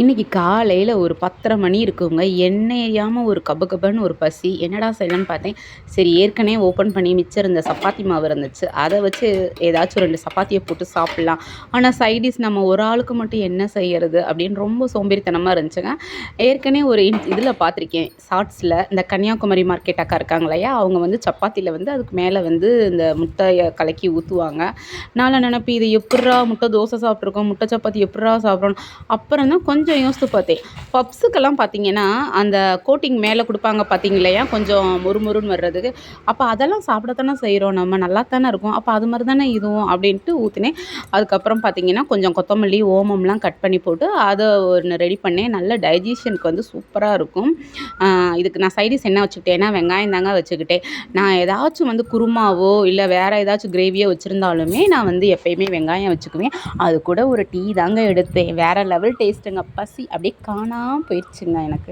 இன்னைக்கு காலையில் ஒரு பத்தரை மணி இருக்குங்க. எண்ணெயாமல் ஒரு கப கபன்னு ஒரு பசி. என்னடா செய்யலான்னு பார்த்தேன். சரி ஏற்கனவே ஓப்பன் பண்ணி மிச்சம் இருந்த சப்பாத்தி மாவு இருந்துச்சு. அதை வச்சு ஏதாச்சும் ரெண்டு சப்பாத்தியை போட்டு சாப்பிட்லாம். ஆனால் சைடிஷ் நம்ம ஒரு ஆளுக்கு மட்டும் என்ன செய்யறது அப்படின்னு ரொம்ப சோம்பேறித்தனமாக இருந்துச்சுங்க. ஏற்கனவே ஒரு இதில் பார்த்துருக்கேன். ஷார்ட்ஸில் இந்த கன்னியாகுமரி மார்க்கெட் அக்கா இருக்காங்க இல்லையா? அவங்க வந்து சப்பாத்தியில் வந்து அதுக்கு மேலே வந்து இந்த முட்டையை கலக்கி ஊற்றுவாங்க நான் நினப்பி இது எப்பட்றா முட்டை தோசை சாப்பிட்ருக்கோம் முட்டை சப்பாத்தி எப்பட்றா சாப்பிட்றோம் அப்புறம் தான் கொஞ்சம் கொஞ்சம் யோசித்து பார்த்தேன். பப்ஸுக்கெல்லாம் பார்த்தீங்கன்னா அந்த கோட்டிங் மேலே கொடுப்பாங்க பார்த்தீங்க இல்லையா கொஞ்சம் முறுமுறுன்னு வர்றதுக்கு. அப்போ அதெல்லாம் சாப்பிடத்தானே செய்கிறோம் நம்ம. நல்லா தானே இருக்கும். அப்போ அது மாதிரி தானே இதுவும் அப்படின்ட்டு ஊற்றினேன் அதுக்கப்புறம் பார்த்தீங்கன்னா கொஞ்சம் கொத்தமல்லி ஓமம்லாம் கட் பண்ணி போட்டு அதை ஒன்று ரெடி பண்ணேன். நல்ல டைஜஷனுக்கு வந்து சூப்பராக இருக்கும். இதுக்கு நான் சைடிஸ் என்ன வச்சுக்கிட்டேன்னா வெங்காயம் தாங்க வச்சுக்கிட்டேன். நான் ஏதாச்சும் வந்து குருமாவோ இல்லை வேறு ஏதாச்சும் கிரேவியோ வச்சுருந்தாலுமே நான் வந்து எப்பயுமே வெங்காயம் வச்சுக்குவேன். அது கூட ஒரு டீ தாங்க எடுத்தேன். வேறு லெவல் டேஸ்ட்டுங்க பசி அப்படியே காணாமல் போயிடுச்சுங்க எனக்கு.